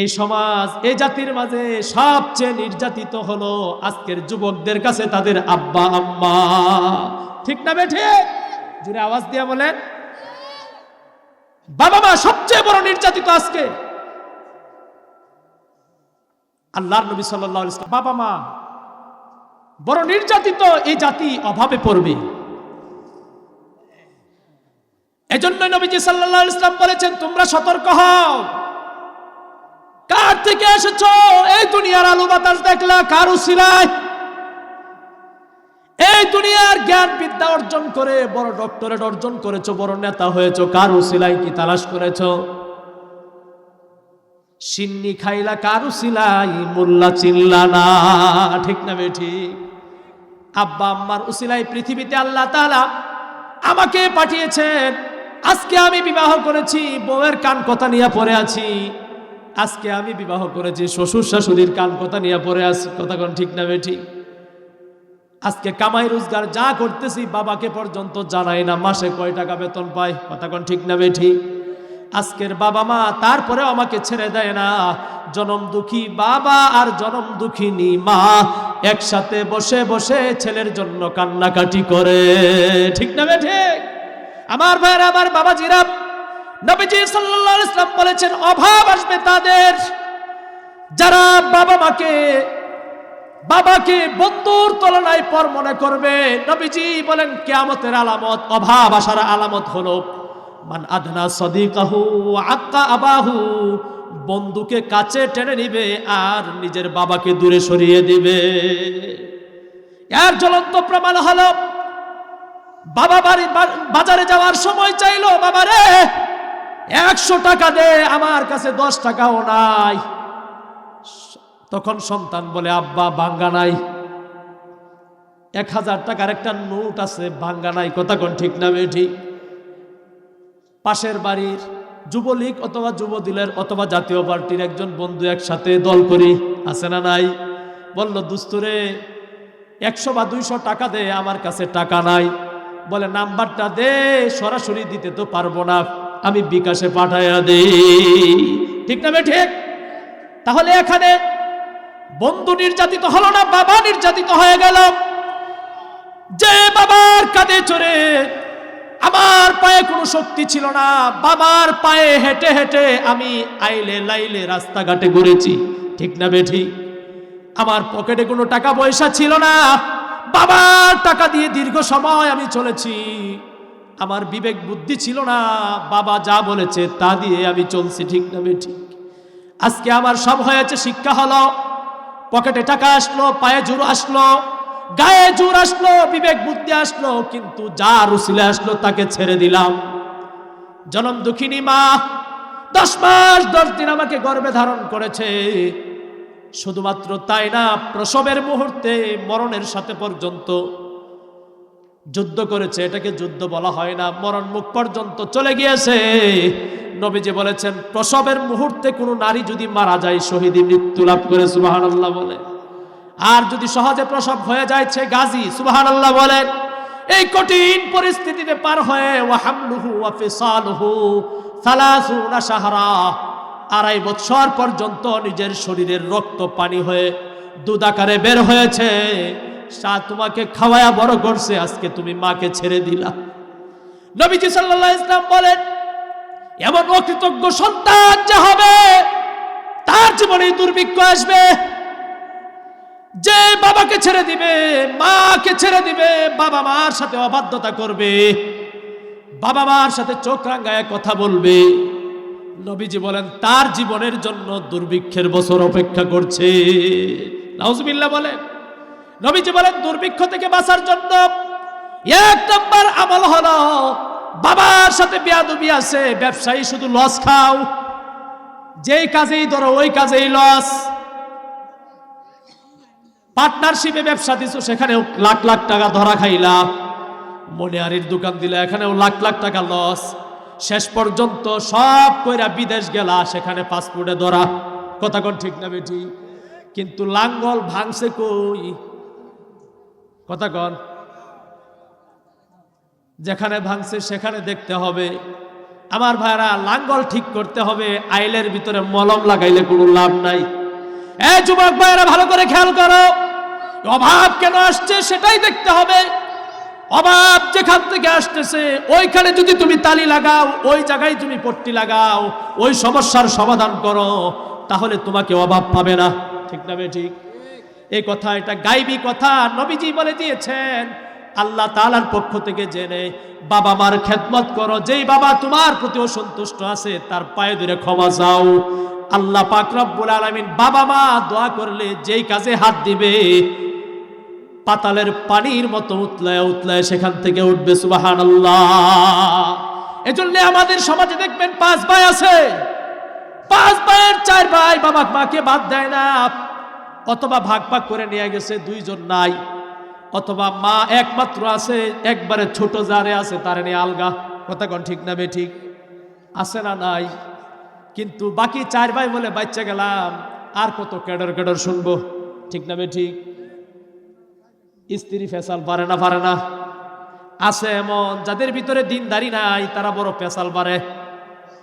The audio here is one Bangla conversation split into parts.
এই সমাজ, এই জাতির মাঝে সবচেয়ে নির্যাতিত হলো আজকের যুবকদের কাছে তাদের আব্বা, আম্মা। ঠিক না বেঠে? জুড়ে আওয়াজ দিয়া বলেন। বাবা মা, সবচেয়ে বড় নির্যাতিত আজকে। আল্লাহর নবী সাল্লাল্লাহু আলাইহি ওয়াসাল্লাম, বাবা মা, বড় নির্যাতিত এই জাতি অভাবে পড়বে। এজন্য নবীজি আলাইহি ইসলাম বলেছেন, তোমরা সতর্ক হও। কার থেকে এসেছ? এই দুনিয়ার আলো বাতাস দেখলা, কার উসিলায় এই দুনিয়ার জ্ঞান বিদ্যা অর্জন করে, বড় ডক্টরেট অর্জন করেছ, বড় নেতা হয়েছো, কার উসিলায় কি তালাশ করেছ? সিন্নি খাইলা, কার উসিলাই মোল্লা চিল্লা না, ঠিক না বেঠি? আব্বা আম্মার উসিলাই পৃথিবীতে আল্লাহ তাআলা আমাকে পাঠিয়েছেন। আজকে আমি বিবাহ করেছি, বউয়ের কান কথা নিয়ে পড়ে আছি। আজকে আমি বিবাহ করেছি শ্বশুর শাশুড়ির কান কথা নিয়ে পড়ে আছি, কথা কোন ঠিক না বেঠি? আজকে কামাই রোজগার যা করতেছি বাবাকে পর্যন্ত জানাই না, মাসে কয় টাকা বেতন পাই কথা কোন ঠিক না বেঠি? আজকের বাবা মা তারপরে আমাকে ছেড়ে দেয় না, জনম দুঃখী বাবা আর জনম দুঃখিনী মা একসাথে বসে বসে ছেলের জন্য কান্নাকাটি করে, ঠিক না বেঠে? আমার ভাইয়ের, আমার বাবা জিরা নবীজি সাল্লাল্লাহু আলাইহি ইসলাম বলেছেন, অভাব আসবে তাদের। যারা বাবা মাকে, বাবাকে বন্ধুর তুলনায় পর মনে করবে, নবীজি বলেন, কেয়ামতের আলামত, অভাব আসার আলামত হলো, মান আদনা সদিকাহু আক্কা আবাহু, বন্ধুকে কাছে টেনে নিবে আর নিজের বাবাকে দূরে সরিয়ে দিবে। এর জ্বলন্ত প্রমাণ হলো, বাবা বাড়ি বাজারে যাওয়ার সময় চাইলো, বাবারে একশো টাকা দে, আমার কাছে দশ টাকাও নাই। তখন সন্তান বলে, আব্বা, ভাঙ্গা নাই। এক হাজার টাকার একটা নোট আছে, ভাঙ্গা নাই। কথা কোন ঠিক না ঠিক? পাশের বাড়ির যুবলীগ অথবা যুবদলের অথবা জাতীয় পার্টির একজন বন্ধু একসাথে দল করি, আছে না নাই? বলল, দুস্তুরে, একশো বা দুইশো টাকা দে, আমার কাছে টাকা নাই। বলে, নাম্বারটা দে, সরাসরি দিতে তো পারব না। আমি বিকাশে পাঠাইয়া দে ঠিক না ঠিক তাহলে এখানে বন্ধু নির্যাতিত হলো না, বাবা নির্যাতিত হয়ে গেল। যে বাবার কাঁধে চড়ে আমার পায়ে কোনো শক্তি ছিল না, বাবার পায়ে হেঁটে হেঁটে আমি আইলে লাইলে রাস্তাঘাটে ঘুরেছি। ঠিক না বেঠি? আমার পকেটে কোনো টাকা পয়সা ছিল না, বাবার টাকা দিয়ে দীর্ঘ সময় আমি চলেছি। আমার বিবেক বুদ্ধি ছিল না। বাবা যা বলেছে তা দিয়ে আমি চলছি, ঠিক না ঠিক আজকে আমার সব হয়েছে, শিক্ষা হলো, পকেটে টাকা আসলো, পায়ে জোর আসলো, গায়ে জোর আসলো, বিবেক বুদ্ধি আসলো, কিন্তু যা রুসিলে আসলো তাকে ছেড়ে দিলাম। জনম দুঃখিনী মা, দশ মাস দশ দিন আমাকে গর্ভে ধারণ করেছে। শুধুমাত্র তাই না, প্রসবের মুহূর্তে, মরণের সাথে পর্যন্ত যুদ্ধ করেছে, এটাকে যুদ্ধ বলা হয় না। মরণ মুখ পর্যন্ত চলে গিয়েছে। নবীজি বলেছেন, প্রসবের মুহূর্তে কোনো নারী যদি মারা যায় শহীদি মৃত্যু লাভ করে সুবাহান আল্লাহ বলে। আর যদি সহজে প্রসব হয়ে যায় গাজী সুবাহান আল্লাহ বলেন। এই কঠিন পরিস্থিতিতে পার হয়ে ওয়া হামলুহু ওয়া ফিসালুহু সালাসুনা শাহরা, আড়াই বছর পর্যন্ত নিজের শরীরের রক্ত পানি হয়ে দুধ আকারে বের হয়েছে। সা তোমাকে খাওয়ায়া বড় করছে, আজকে তুমি মাকে ছেড়ে দিলা। নবীজি আলাইহি ইসলাম বলেন, এমন অকৃতজ্ঞ সন্তান যে হবে, তার জীবনে দুর্ভিক্ষ আসবে। যে বাবাকে ছেড়ে দিবে, মাকে ছেড়ে দিবে, বাবা মার সাথে অবাধ্যতা করবে, বাবা মার সাথে চোখ রাঙ্গায় কথা বলবে। নবীজি বলেন, তার জীবনের জন্য দুর্ভিক্ষের বছর অপেক্ষা করছে। নাউজবিল্লাহ বলেন নবীজি বলেন, দুর্ভিক্ষ থেকে বাঁচার জন্য এক নম্বর আমল হলো, বাবার সাথে বেয়াদবি আছে, ব্যবসায়ী শুধু লস খাও। যেই কাজেই ধরো, ওই কাজেই লস। পার্টনারশিপে ব্যবসা দিছো, সেখানেও লাখ লাখ টাকা ধরা খাইলা। মনিয়ারির দোকান দিলে এখানেও লাখ লাখ টাকা লস। শেষ পর্যন্ত সব কইরা বিদেশ গেলা, সেখানে পাসপোর্টে ধরা। কথা কোন ঠিক না বেটি? কিন্তু লাঙ্গল ভাঙছে কই? কথা কন। যেখানে ভাঙছে সেখানে দেখতে হবে। আমার ভাইরা লাঙ্গল ঠিক করতে হবে। আইলের ভিতরে মলম লাগাইলে কোনো লাভ নাই। এ যুবক ভাইরা ভালো করে খেয়াল করো। অভাব কেন আসছে সেটাই দেখতে হবে। অভাব যেখান থেকে আসতেছে, ওইখানে যদি তুমি তালি লাগাও, ওই জায়গায় তুমি পট্টি লাগাও, ওই সমস্যার সমাধান করো, তাহলে তোমাকে অভাব পাবে না। ঠিক না ঠিক? এই কথা, এটা গাইবি কথা, নবীজি বলে দিয়েছেন। আল্লাহ তালার পক্ষ থেকে জেনে, বাবা মার খেদমত করো, যেই বাবা তোমার প্রতি অসন্তুষ্ট আছে, তার পায়ে ধরে ক্ষমা যাও আল্লাহ পাক রব্বুল আলামিন বাবা মা দোয়া করলে যেই কাজে হাত দিবে, পাতালের পানির মতো উতলায় উতলায় সেখান থেকে উঠবে সুবাহান এজন্য আমাদের সমাজে দেখবেন পাঁচ ভাই আছে। পাঁচ ভাইয়ের চার ভাই বাবা মাকে বাদ দেয় না। অথবা ভাগ ভাগ করে নিয়ে গেছে, দুইজন নাই। অথবা মা একমাত্র আছে, একবারে ছোট যারে আছে, তারে নিয়ে আলগা। কথা কোন ঠিক না ঠিক? আছে না নাই? কিন্তু বাকি চার ভাই বলে, বাচ্চা গেলাম, আর কত কেডর কেডর শুনব? ঠিক না ঠিক? স্ত্রী ফেসাল পারে না পারে না। আছে এমন, যাদের ভিতরে দিনদারি নাই, তারা বড় পেশাল পারে।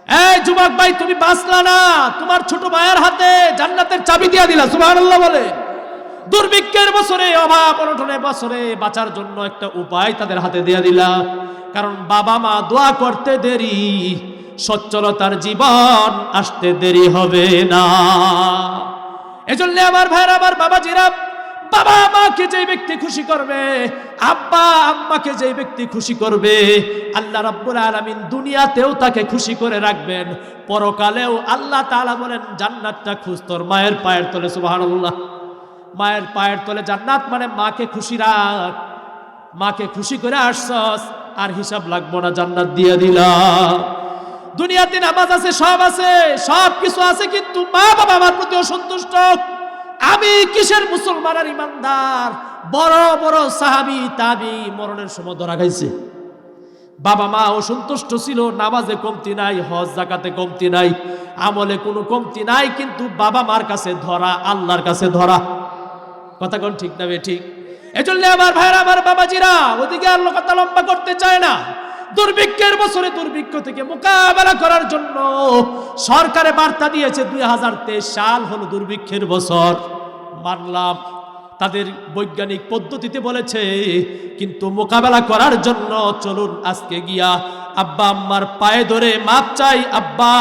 এই যুবক ভাই, তুমি বাঁচলা না। তোমার ছোট ভাইয়ের হাতে জান্নাতের চাবি দিয়ে দিলা, সুবহানাল্লাহ বলে। দুর্ভিক্ষের বছরে, অভাব অনটনের বছরে বাঁচার জন্য একটা উপায় তাদের হাতে দিয়ে দিলা। কারণ বাবা মা দোয়া করতে দেরি, সচ্ছলতার জীবন আসতে দেরি হবে না। এজন্য আমার ভাইয়ের, আমার বাবাজিরা বাবা মাকে যে ব্যক্তি খুশি করবে, আব্বা, আম্মাকে যে ব্যক্তি খুশি করবে, আল্লাহ রাব্বুল আলামিন দুনিয়াতেও তাকে খুশি করে রাখবেন। পরকালেও আল্লাহ তাআলা বলেন, জান্নাতটা খুঁজ, তোর মায়ের পায়ের তলে। সুবহানাল্লাহ। মায়ের পায়ের তলে জান্নাত মানে মাকে খুশি রাখ। মাকে খুশি করে আসছস, আর হিসাব লাগবো না, জান্নাত দিয়ে দিলাম। দুনিয়াতে নামাজ আছে, সব আছে সব কিছু আছে, কিন্তু মা বাবা আমার প্রতি অসন্তুষ্ট আমি কিসের মুসলমান আর ইমানদার? বড় বড় সাহাবি, তাবি মরণের সময় ধরা খাইছে। বাবা মা অসন্তুষ্ট ছিল, নামাজে কমতি নাই, হজ, জাকাতে কমতি নাই, আমলে কোনো কমতি নাই, কিন্তু বাবা মার কাছে ধরা, আল্লাহর কাছে ধরা। কথা কোন ঠিক না বে ঠিক? এজন্য আমার ভাইরা আমার বাবাজিরা, ওদিকে আর কথা লম্বা করতে চায় না। দুর্ভিক্ষের বছরে দুর্ভিক্ষ থেকে মোকাবেলা করার জন্য সরকারে বার্তা দিয়েছে, দুই হাজার তেইশ সাল হলো দুর্ভিক্ষের বছর। মানলাম, তাদের বৈজ্ঞানিক পদ্ধতিতে বলেছে, কিন্তু মোকাবেলা করার জন্য চলুন আজকে গিয়া আব্বা আম্মার পায়ে ধরে মাপ চাই, আব্বা,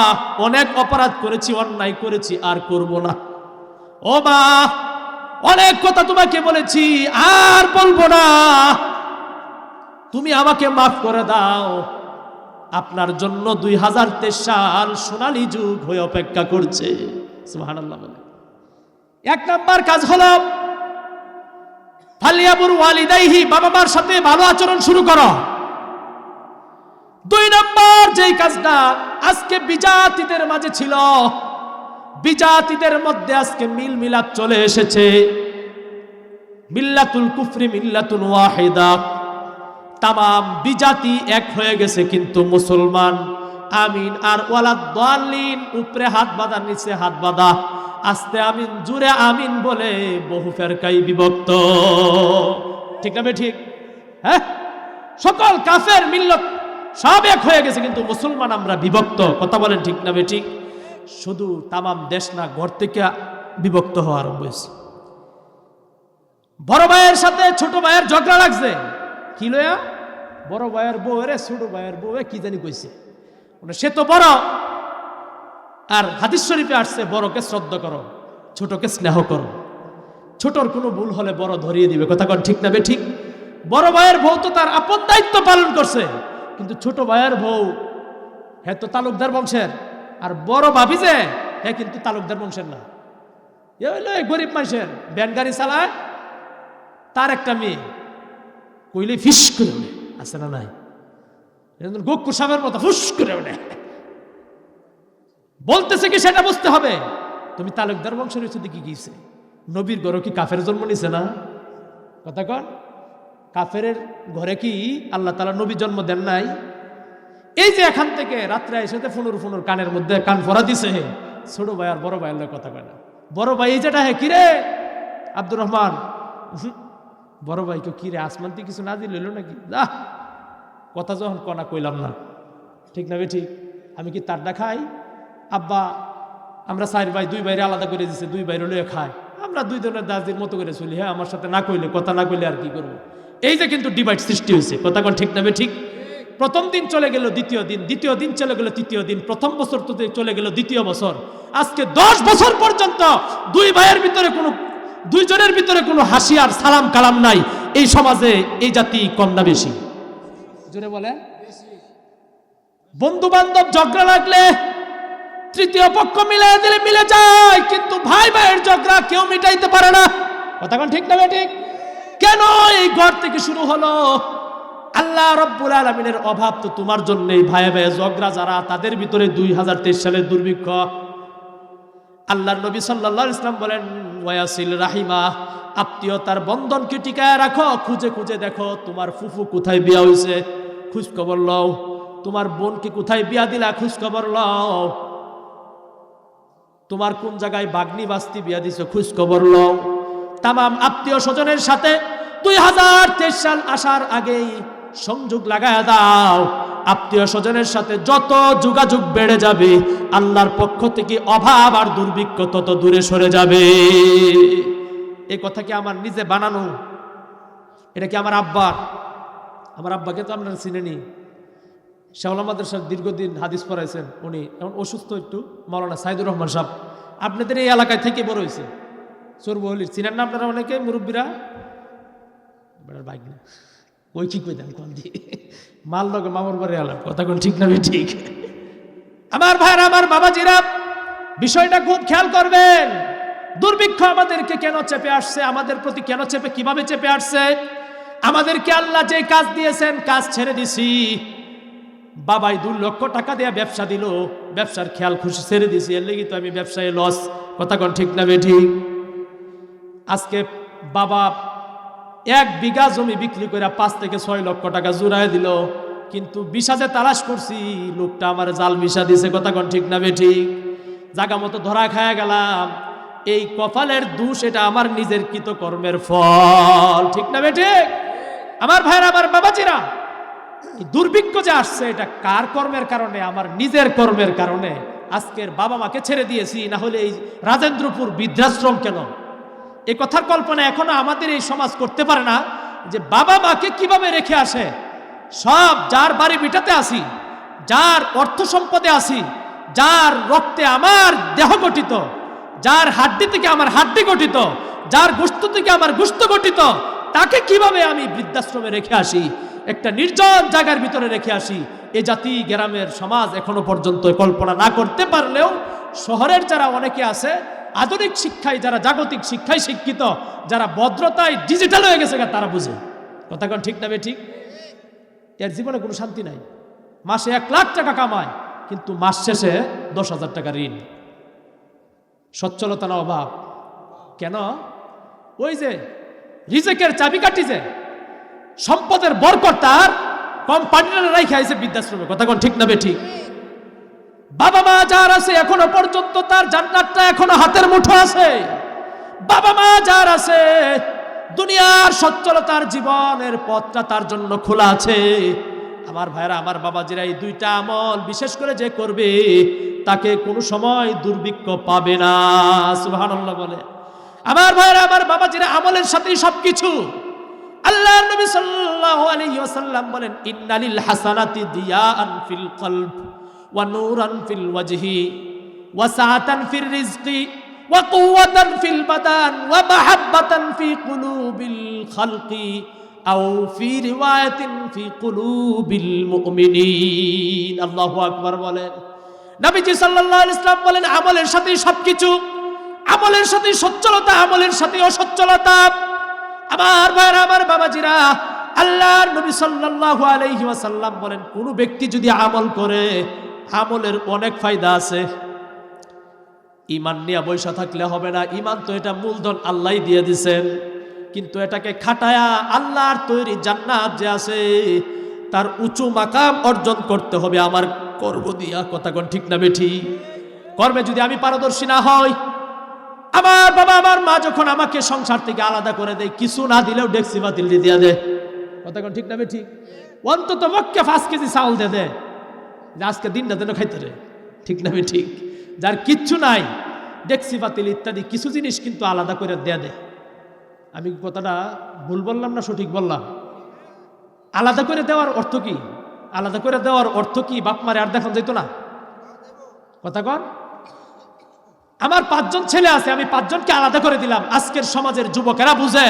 অনেক অপরাধ করেছি, অন্যায় করেছি, আর করব না। ও মা, অনেক কথা তোমাকে বলেছি, আর বলব না। তুমি আমাকে মাফ করে দাও। আপনার জন্য দুই হাজার তেইশ সাল সোনালী যুগ হয়ে অপেক্ষা করছে। এক নাম্বার কাজ হলো, ফালিয়াবুর ওয়ালিদাইহি বাবা মার সাথে ভালো আচরণ শুরু করো। দুই নাম্বার যেই কাজটা আজকে বিজাতিদের মাঝে ছিল, বিজাতিদের মধ্যে আজকে মিল মিলাপ চলে এসেছে। মিল্লাতুল কুফরি মিল্লাতুল ওয়াহিদা। তামাম বিজাতি এক হয়ে গেছে কিন্তু মুসলমান। আমিন। আর ওয়ালা দালিন উপরে হাত বাঁধা, নিচে হাত বাঁধা। আস্তে আমিন, জুড়ে আমিন বলে বহু ফেরকাই বিভক্ত। ঠিক না ঠিক? হ্যাঁ? সকল কাফের মিল্লত সব এক হয়ে গেছে কিন্তু মুসলমান আমরা বিভক্ত। কথা বলেন ঠিক না ঠিক? শুধু তামাম দেশ না, ঘর থেকে বিভক্ত হওয়া আরম্ভ হয়েছে। বড় ভাইয়ের সাথে ছোট ভাইয়ের ঝগড়া লাগছে। কি লয়া? বড় ভাইয়ের বউ রে ছোট ভাইয়ের বউ কি জানি কইছে। বলে, সে তো বড়। আর হাদিস শরীফে আসছে বড়কে শ্রদ্ধা করো ছোটকে স্নেহ করো। ছোটর কোনো ভুল হলে বড় ধরিয়ে দিবে। কথা কন ঠিক না বে ঠিক? বড় ভাইয়ের বউ তো তার আপন দায়িত্ব পালন করছে। কিন্তু ছোট ভাইয়ের বউ হ্যাঁ তো তালুকদার বংশের। আর বড় ভাবি যে হ্যাঁ কিন্তু তালুকদার বংশের না। এ হইল গরিব মানুষের। ব্যান গাড়ি চালায় তার একটা মেয়ে কইলে ফিস করে আছে না নাই? গোক্কু সাপের মতো ফুস করে ওঠে। বলতেছে কি সেটা বুঝতে হবে। তুমি তালুকদার বংশের হচ্ছে দিকে গিয়েছে নবীর ঘরে কি কাফের জন্ম নিছে না? কথা কন। কাফের ঘরে কি আল্লাহ তালা নবী জন্ম দেন নাই? এই যে এখান থেকে রাত্রে এসে ফুনুর ফুনুর কানের মধ্যে কান ফরা দিছে। ছোট ভাই আর বড় ভাই লগে কথা কয় না। বড় ভাই, এই যেটা হ্যাঁ কিরে আব্দুর রহমান বড় ভাইকে কিরে আসমান থেকে কিছু না দিল নাকি? যা কথা যখন কনা কইলাম না। ঠিক না ঠিক? আমি কি তারটা খাই? আব্বা, আমরা চার ভাই, দুই বাইরে আলাদা করে দিছে, দুই বাইরে লয়ে খাই আমরা দুই জনের দাসদের মতো করে চলি হ্যাঁ আমার সাথে না কইলে, কথা না কইলে আর কি করব? এই যে কিন্তু ডিভাইড সৃষ্টি হয়েছে, কথা কোন ঠিক নাবে ঠিক? প্রথম দিন চলে গেল দ্বিতীয় দিন দ্বিতীয় দিন চলে গেল তৃতীয় দিন, প্রথম বছর তো চলে গেল দ্বিতীয় বছর। আজকে দশ বছর পর্যন্ত দুই ভাইয়ের ভিতরে কোনো দুইজনের ভিতরে কোনো হাসি আর সালাম কালাম নাই। এই সমাজে এই জাতি কম না বেশি। জোরে বলে। বন্ধু বান্ধব ঝগড়া লাগলে তৃতীয় পক্ষ মিলে দিলে মিলে যায়, কিন্তু ভাই ভাইয়ের ঝগড়া কেউ মিটাইতে পারে না। কথা কোন ঠিক না ঠিক? কেন এই ঘর থেকে শুরু হলো? আল্লাহ রব্বুল আলমিনের অভাব তো তোমার জন্যই। ভাই ভাই ঝগড়া যারা, তাদের ভিতরে দুই হাজার তেইশ সালের দুর্ভিক্ষ। আল্লাহর নবী আলাইহি ইসলাম বলেন ওয়াসিল রাহিমা আত্মীয়তার বন্ধনকে টিকায় রাখো, খুঁজে খুঁজে দেখো তোমার ফুফু কোথায় বিয়া হইছে। খোঁজ খবর লও, তোমার বোনকে কোথায় বিয়া দিলা খোঁজ খবর লও। তোমার কোন জায়গায় বাগনি বাস্তি বিয়া দিছে খোঁজ খবর লও। তামাম আত্মীয় স্বজনের সাথে দুই হাজার তেইশ সাল আসার আগেই সংযোগ লাগায় দাও। আত্মীয় স্বজনের সাথে যত যোগাযোগ বেড়ে যাবে, আল্লাহর পক্ষ থেকে অভাব আর দুর্ভিক্ষ তত দূরে সরে যাবে। এই কথা কি আমার নিজে বানানো? এটা কি আমার আব্বার? আমার আব্বাকে তো আপনারা চিনেনি। শাহুল আমাদের সাথে দীর্ঘদিন হাদিস পড়াইছেন, উনি এখন অসুস্থ একটু মৌলানা সাইদুর রহমান সাহেব। আপনাদের এই এলাকায় থেকে বড় হয়েছে চোরবহলির চিনেন না আপনারা অনেকে, মুরব্বীরা? বাইক না ওই কি কই দেন কোন দিয়ে মাল লগে মামুর বাড়ি আলাপ, কথা কোন ঠিক না ঠিক আমার ভাইরা আমার বাবা বাবাজিরা, বিষয়টা খুব খেয়াল করবেন। দুর্ভিক্ষ আমাদেরকে কেন চেপে আসছে? আমাদের প্রতি কেন চেপে, কীভাবে চেপে আসছে? আমাদেরকে আল্লাহ যে কাজ দিয়েছেন, কাজ ছেড়ে দিছি। বাবাই দু লক্ষ টাকা দিয়ে ব্যবসা দিল। ব্যবসার খেয়াল খুশি ছেড়ে দিছি। এর লেগে তো আমি ব্যবসায় লস কথা কোন ঠিক না ঠিক আজকে বাবা এক বিঘা জমি বিক্রি করে পাঁচ থেকে ছয় লক্ষ টাকা জুড়াই দিল। কিন্তু বিষাদে তালাশ করছি, লোকটা আমার জাল বিষা দিছে, কথা কোন ঠিক না ঠিক? জাগা মতো ধরা খায়া গেলাম। এই কপালের দোষ এটা আমার নিজের কৃত কর্মের ফল, ঠিক না ঠিক? আমার ভাইয়ের, আমার বাবাজিরা দুর্ভিক্ষ যে আসছে, এটা কার কর্মের কারণে? আমার নিজের কর্মের কারণে। আজকের বাবা মাকে ছেড়ে দিয়েছি, না হলে এই রাজেন্দ্রপুর বৃদ্ধাশ্রম কেন? এই কথার কল্পনা এখনও আমাদের এই সমাজ করতে পারে না যে বাবা মাকে কীভাবে রেখে আসে? সব যার বাড়ি বিটাতে আসি, যার অর্থ সম্পদে আসি, যার রক্তে আমার দেহ গঠিত, যার হাড্ডি থেকে আমার হাড্ডি গঠিত, যার গোস্ত থেকে আমার গোস্ত গঠিত, তাকে কীভাবে আমি বৃদ্ধাশ্রমে রেখে আসি? একটা নির্জন জায়গার ভিতরে রেখে আসি। এ জাতি, গ্রামের সমাজ এখনও পর্যন্ত কল্পনা না করতে পারলেও শহরের যারা অনেকে আছে আধুনিক শিক্ষায় যারা জাগতিক শিক্ষায় শিক্ষিত, যারা ভদ্রতায় ডিজিটাল হয়ে গেছে তারা বুঝে। কথা কোন ঠিক না বে ঠিক? এর জীবনে কোনো শান্তি নাই। মাসে এক লাখ টাকা কামায়, কিন্তু মাস শেষে দশ হাজার টাকা ঋণ। সচ্ছলতার অভাব। কেন? ওই যে রিজেকের চাবিকাঠি যে, সম্পদের বরকট তার কোম্পানিরা রাইখে আইছে বৃদ্ধাশ্রমে। কথা কোন ঠিক না বে ঠিক? বাবা মা যার আছে এখনও পর্যন্ত তার জান্নাতটা এখনও হাতের মুঠো আছে। বাবা মা যার আছে, দুনিয়ার সচ্ছলতার জীবনের পথটা তার জন্য খোলা আছে। আমার ভাইরা আমার বাবাজিরা এই দুইটা আমল বিশেষ করে যে করবে, তাকে কোনো সময় দুর্ভিক্ষ পাবে না। সুবহানাল্লাহ বলে। আমার ভাইরা আমার বাবাজিরা, আমলের সাথেই সবকিছু। আল্লাহ নবী সাল্লাল্লাহু আলাইহি ওয়াসাল্লাম বলেন, ইন্নালিল হাসানাতি দিয়াআন ফিল কলব। ওয়া ফিল ওয়াজহি, ওয়া ফির রিজকি, ওয়া কুওয়াতান ফিল বাদান ওয়া মাহাব্বাতান ফি কুলুবিল খালকি, আও ফি রিওয়ায়াতিন ফি কুলুবিল বলেন। নবীজি সাল্লাল্লাহু আলাইহি ওয়াসাল্লাম বলেন, আমলের সাথেই সবকিছু। আমলের সাথে সচ্ছলতা, আমলের সাথে অসচ্ছলতা। আমার ভাইরা আমার বাবাজিরা, আল্লাহর নবী সাল্লাল্লাহু আলাইহি ওয়াসাল্লাম বলেন, কোন ব্যক্তি যদি আমল করে আমলের অনেক ফায়দা আছে। ইমান নিয়ে বৈশা থাকলে হবে না। ইমান তো এটা মূলধন আল্লাহ দিয়ে দিছেন। কিন্তু এটাকে খাটায়া আল্লাহর তৈরি জান্নাত যে আছে, তার উঁচু মাকাম অর্জন করতে হবে। আমার কর্ম দিয়া কথা কোন ঠিক না বেঠি? কর্মে যদি আমি পারদর্শী না হই, আমার বাবা আমার মা যখন আমাকে সংসার থেকে আলাদা করে দেয়, কিছু না দিলেও ডেক্সি বাতিল দিয়ে দেয়। কথা কোন ঠিক না বেঠি? অন্তত পক্ষে পাঁচ কেজি চাউল দিয়ে দেয়। আজকে দিনটা যেন খাইতে রে। ঠিক না ঠিক? যার কিচ্ছু নাই ডেক্সি বাতিল ইত্যাদি কিছু জিনিস কিন্তু আলাদা করে দেয়া দেয় আমি কথাটা ভুল বললাম না সঠিক বললাম? আলাদা করে দেওয়ার অর্থ কি? আলাদা করে দেওয়ার অর্থ কি বাপ মারে আর দেখান যেত না? কথা কন। আমার পাঁচজন ছেলে আছে, আমি পাঁচজনকে আলাদা করে দিলাম। আজকের সমাজের যুবকেরা বুঝে,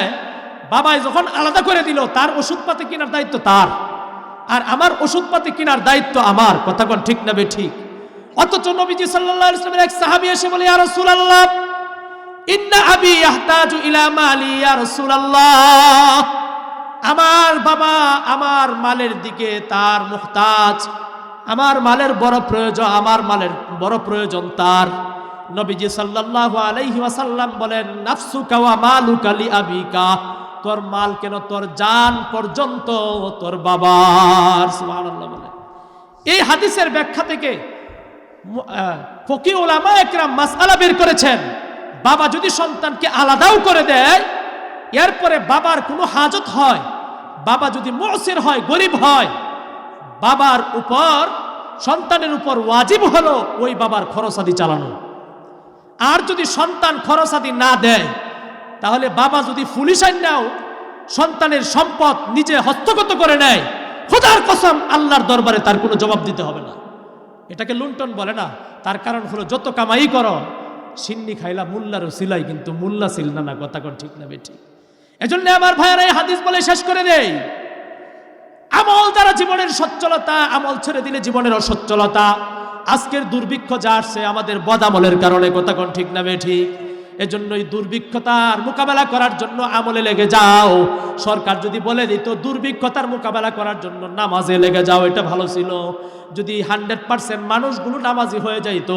বাবাই যখন আলাদা করে দিল, তার ওষুধপাতি কেনার দায়িত্ব তার। আর আমার ওষুধপাতি কেনার দায়িত্ব আমার। কথা কন ঠিক না ঠিক? অথচ নবীজি সাল্লাল্লাহু আলাইহি ওয়াসাল্লামের এক সাহাবী এসে বলে, ইয়া রাসূলুল্লাহ, ইন্না আবি ইয়াহতাজু ইলা মালি, ইয়া রাসূলুল্লাহ। আমার বাবা আমার মালের দিকে তার মুহতাজ, আমার মালের বড় প্রয়োজন, আমার মালের বড় প্রয়োজন তার। নবীজি সাল্লাল্লাহু আলাইহি ওয়াসাল্লাম বলেন, নাফসুকা ওয়া মালুকা লি আবিকা। তোর মাল কেন তোর জান পর্যন্ত তোর বাবার, সুবহানাল্লাহ বলে। এই হাদিসের ব্যাখ্যা থেকে ফকি ওলামা একরাম মাসআলা বের করেছেন। বাবা যদি সন্তানকে আলাদাও করে দেয়, এরপরে বাবার কোনো হাজত হয়, বাবা যদি মসির হয়, গরিব হয়, বাবার উপর, সন্তানের উপর ওয়াজিব হলো ওই বাবার খরচাদি চালানো। আর যদি সন্তান খরচাদি না দেয় তাহলে বাবা যদি ফুলিশান নাও, সন্তানের সম্পদ নিজে হস্তগত করে নেয়। খোদার কসম, আল্লাহর দরবারে তার কোনো জবাব দিতে হবে না। এটাকে লুণ্ঠন বলে না। তার কারণ হলো, যত কামাই করো, সিন্নি খাইলা মুল্লারও সিলাই, কিন্তু মুল্লা ছিল না না, কথা কন ঠিক না বেঠিক এজন্য আমার ভাইয়েরা এই হাদিস বলে শেষ করে দেই। আমল দ্বারা জীবনের সচ্ছলতা, আমল ছেড়ে দিলে জীবনের অসচ্ছলতা। আজকের দুর্ভিক্ষ যা আসছে আমাদের বদামলের কারণে, কথা কোন ঠিক না ঠিক এজন্যই দুর্ভিক্ষতার মোকাবেলা করার জন্য আমলে লেগে যাও। সরকার যদি বলে দিত, দুর্ভিক্ষতার মোকাবেলা করার জন্য নামাজে লেগে যাও, এটা ভালো ছিল। যদি হান্ড্রেড পার্সেন্ট মানুষগুলো নামাজি হয়ে যাইত,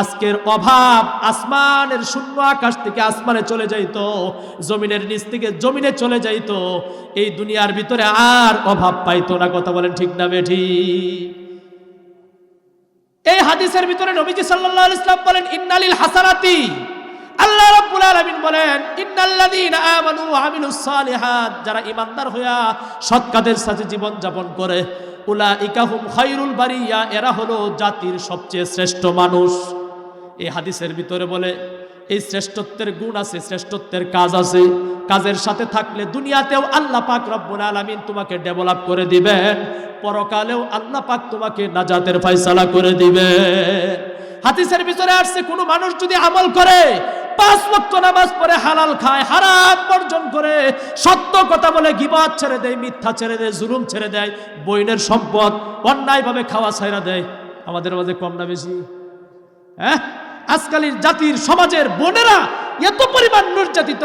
আজকের অভাব আসমানের শূন্য আকাশ থেকে আসমানে চলে যাইত, জমিনের নিচ থেকে জমিনে চলে যাইত, এই দুনিয়ার ভিতরে আর অভাব পাইতো না। কথা বলেন ঠিক না বেঠি? এই হাদিসের ভিতরে নবীজি আলাইহি ইসলাম বলেন, ইন্নালিল হাসানাতি আল্লাহ রাব্বুল আলামিন বলেন, ইন্নাল্লাযীনা আমানু ওয়া আমিলুস সালিহাত যারা ঈমানদার হইয়া সৎ কাজের সাথে জীবন যাপন করে, উলাইকা হুম খায়রুল বারিয়া, এরা হলো জাতির সবচেয়ে শ্রেষ্ঠ মানুষ। এই হাদিসের ভিতরে বলে, এই শ্রেষ্ঠত্বের গুণ আছে, শ্রেষ্ঠত্বের কাজ আছে। কাজের সাথে থাকলে দুনিয়াতেও আল্লাহ পাক রব্বুল আলামিন তোমাকে ডেভেলপ করে দিবেন, পরকালেও আল্লাহ পাক তোমাকে নাজাতের ফয়সালা করে দিবে হাদিসের ভিতরে আসছে, কোনো মানুষ যদি আমল করে, পাঁচ ওয়াক্ত নামাজ পড়ে হালাল খায়, হারাম বর্জন করে, সত্য কথা বলে গিবাদ ছেড়ে দেয়, মিথ্যা ছেড়ে দেয়, জুলুম ছেড়ে দেয়, বইনের সম্পদ অন্যায়ভাবে খাওয়া ছাইরা দেয়, আমাদের মাঝে কম না বেশি? হ্যাঁ? আজকালের জাতির সমাজের বোনেরা এত পরিমাণ নির্যাতিত,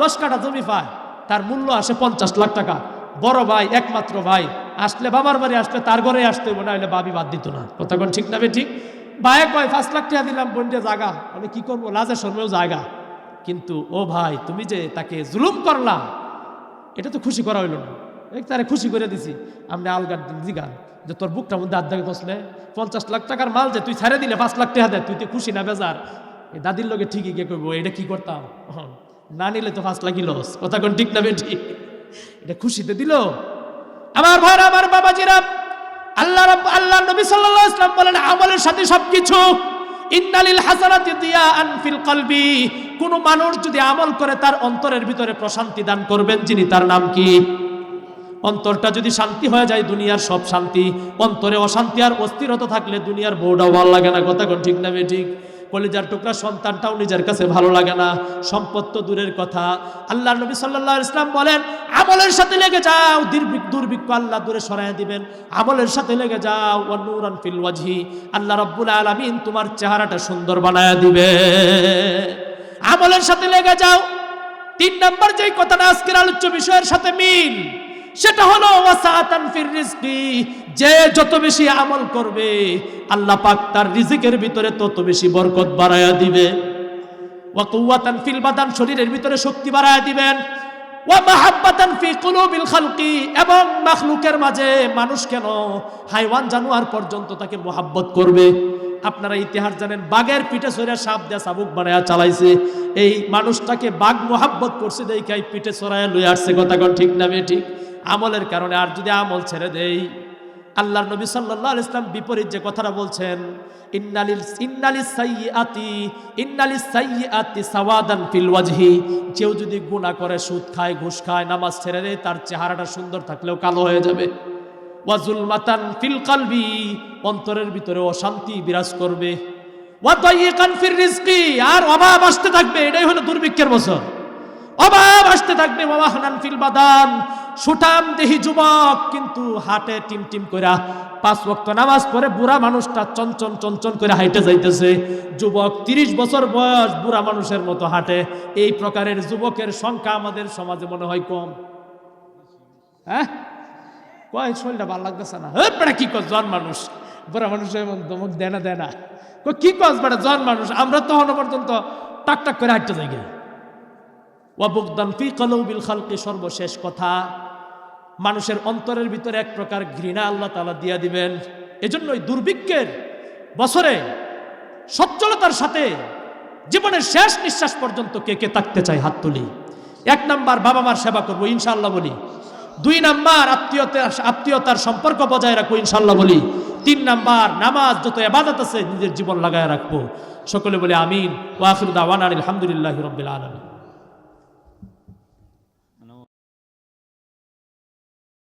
দশ কাঠা জমি পায়, তার মূল্য আসে পঞ্চাশ লাখ টাকা। বড় ভাই, একমাত্র ভাই, আসলে বাবার বাড়ি আসলে তার ঘরে আসতে মনে হলে বাবি বাদ দিত না। কথা ঠিক না বে ঠিক? ভাইয়ে কয়, পাঁচ লাখ টাকা দিলাম বোনটা জাগা। আমি কি করব? লাজের শর্মেও জায়গা কিন্তু, ও ভাই, তুমি যে তাকে জুলুম করলাম এটা তো খুশি করা হইল না। তারে খুশি করে দিছি। আপনি আলগার জিগান যে তোর বুকটার মধ্যে আধ্যাত্মিক বসলে, পঞ্চাশ লাখ টাকার মাল যে তুই ছেড়ে দিলে, পাঁচ লাখ টাকা দেয় তুই তো খুশি না, বেজার। এই দাদির লোকে ঠিকই কে করব এটা কি করতাম? না নিলে তো পাঁচ লাখই লস কথা কোন ঠিক না বেঠি? এটা খুশিতে দিল? আমার ভাইরা, আমার বাবা বাবাজিরা আল্লাহ আল্লাহ নবী সাল্লাল্লাহু আলাইহি ওয়াসাল্লাম বলেন, আমলের সাথে সবকিছু। ইন্নালিল হাসানাতি দিয়া আনফিল কলবি। কোন মানুষ যদি আমল করে, তার অন্তরের ভিতরে প্রশান্তি দান করবেন, যিনি তার নাম কি? অন্তরটা যদি শান্তি হয়ে যায়, দুনিয়ার সব শান্তি। অন্তরে অশান্তি আর অস্থিরতা থাকলে দুনিয়ার বউটাও ভালো লাগে না। কথা ঠিক না ঠিক? কলিজার টুকরা সন্তানটাও নিজের কাছে ভালো লাগে না। সম্পদ তো দূরের কথা। আল্লাহ নবী সাল্লাহ ইসলাম বলেন, আমলের সাথে লেগে যাও। দুর্ভিক্ষ দুর্ভিক্ষ আল্লাহ দূরে সরাই দিবেন। আমলের সাথে লেগে যাও। অনুরান ফিল ওয়াজহি। আল্লাহ রব্বুল আলামিন তোমার চেহারাটা সুন্দর বানায় দিবে। আমলের সাথে লেগে যাও। তিন নম্বর যেই কথাটা আজকের আলোচ্য বিষয়ের সাথে মিল। সেটা হলো ওয়াসাতান ফির রিজকি। যে যত বেশি আমল করবে, আল্লাহ পাক তার রিজিকের ভিতরে তত বেশি বরকত বাড়ায়া দিবে। ওয়া কুওয়াতান ফিল বাদান, শরীরের ভিতরে শক্তি বাড়ায়া দিবেন। ওয়া মাহাব্বাতান ফি কুলুবিল খালকি, এবং মাখলুকের মাঝে মানুষ কেন হাইওয়ান জানোয়ার পর্যন্ত তাকে মোহাব্বত করবে? আপনারা ইতিহাস জানেন, বাঘের পিঠে সরে সাপ দিয়া চাবুক বানায়া চালাইছে। এই মানুষটাকে বাঘ মোহাব্বত করছে দেখাই পিঠে সরায় লই আসছে। কথা কোন ঠিক না ঠিক? আমলের কারণে আর যদি আমল ছেড়ে দেই, আল্লাহর নবী আলাইহি ইসলাম বিপরীত যে কথাটা বলছেন কেউ যদি গুনাহ করে, সুদ খায়, ঘুষ খায়, নামাজ ছেড়ে দেয়, তার চেহারাটা সুন্দর থাকলেও কালো হয়ে যাবে। ওয়াজুল মাতান ফিল কালবি, অন্তরের ভিতরে অশান্তি বিরাজ করবে। আর অভাব আসতে থাকবে, এটাই হলো দুর্ভিক্ষের বছর। অভাব আসতে থাকবে ফিল বাদান সুঠাম দেহি যুবক, কিন্তু হাটে টিম টিম কইরা পাঁচ ওয়াক্ত নামাজ পড়ে বুড়া মানুষটা চঞ্চন চঞ্চন করে হাইটে যাইতেছে। যুবক তিরিশ বছর বয়স বুড়া মানুষের মতো হাঁটে। এই প্রকারের যুবকের সংখ্যা আমাদের সমাজে মনে হয় কম। হ্যাঁ? কয়, শরীরটা ভালো লাগতেছে না? হে বেটা, কি কর জন মানুষ। বুড়া মানুষের মন দমক দেয় না দেয় না। কি কস, বেটা, জন মানুষ? আমরা তো হনো পর্যন্ত টাক টাক করে হাঁটতে যাই গে। ওয়াবুকদান ফি কলৌবিল খালকে, সর্বশেষ কথা মানুষের অন্তরের ভিতরে এক প্রকার ঘৃণা আল্লাহ তালা দিয়া দিবেন। এজন্য ওই দুর্ভিক্ষের বছরে সচ্ছলতার সাথে জীবনের শেষ নিঃশ্বাস পর্যন্ত কে কে থাকতে চায় হাত তুলি। এক নাম্বার বাবা মার সেবা করব ইনশাল্লাহ বলি। দুই নাম্বার আত্মীয়তার আত্মীয়তার সম্পর্ক বজায় রাখব ইনশাল্লাহ বলি। তিন নাম্বার নামাজ যত এবাদত আছে, নিজের জীবন লাগায় রাখব। সকলে বলে আমিন। ওয়াফির দাওয়ান আলহামদুলিল্লাহ রবিল আলমী